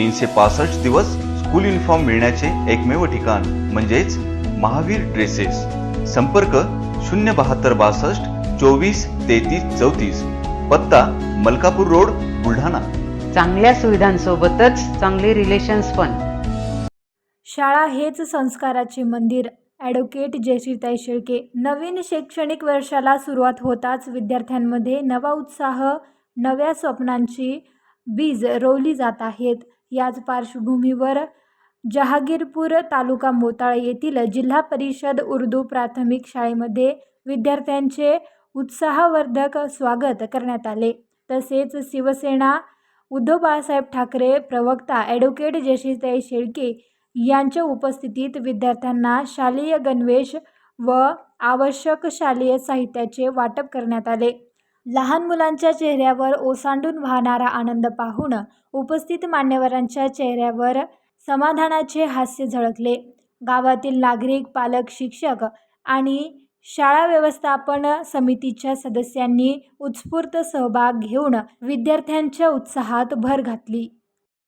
तीनशे पासष्ट दिवस स्कूल युनिफॉर्म मिळण्याचे एकमेव ठिकाण म्हणजेच महावीर ड्रेसेस संपर्क शून्य बहात्तर बासष्ट चोवीस तेहतीस चौतीस. पत्ता मलकापूर रोड बुलढाणा. चांगल्या सुविधांसोबतच चांगले रिलेशन्स पण. शाळा हेच संस्काराचे मंदिर. ॲडव्होकेट जयश्रीताई शेळके. नवीन शैक्षणिक वर्षाला सुरुवात होताच विद्यार्थ्यांमध्ये नवा उत्साह नव्या स्वप्नांची बीज रोवली जात आहेत. याच पार्श्वभूमीवर जहागीरपूर तालुका मोताळा येथील जिल्हा परिषद उर्दू प्राथमिक शाळेमध्ये विद्यार्थ्यांचे उत्साहवर्धक स्वागत करण्यात आले. तसेच शिवसेना उद्धव बाळासाहेब ठाकरे प्रवक्ता ॲडव्होकेट जयश्रीताई शेळके यांच्या उपस्थितीत विद्यार्थ्यांना शालेय गणवेश व आवश्यक शालेय साहित्याचे वाटप करण्यात आले. लहान मुलांच्या चेहऱ्यावर ओसांडून वाहणारा आनंद पाहून उपस्थित मान्यवरांच्या चेहऱ्यावर समाधानाचे हास्य झळकले. गावातील नागरिक पालक शिक्षक आणि शाळा व्यवस्थापन समितीच्या सदस्यांनी उत्स्फूर्त सहभाग घेऊन विद्यार्थ्यांच्या उत्साहात भर घातली.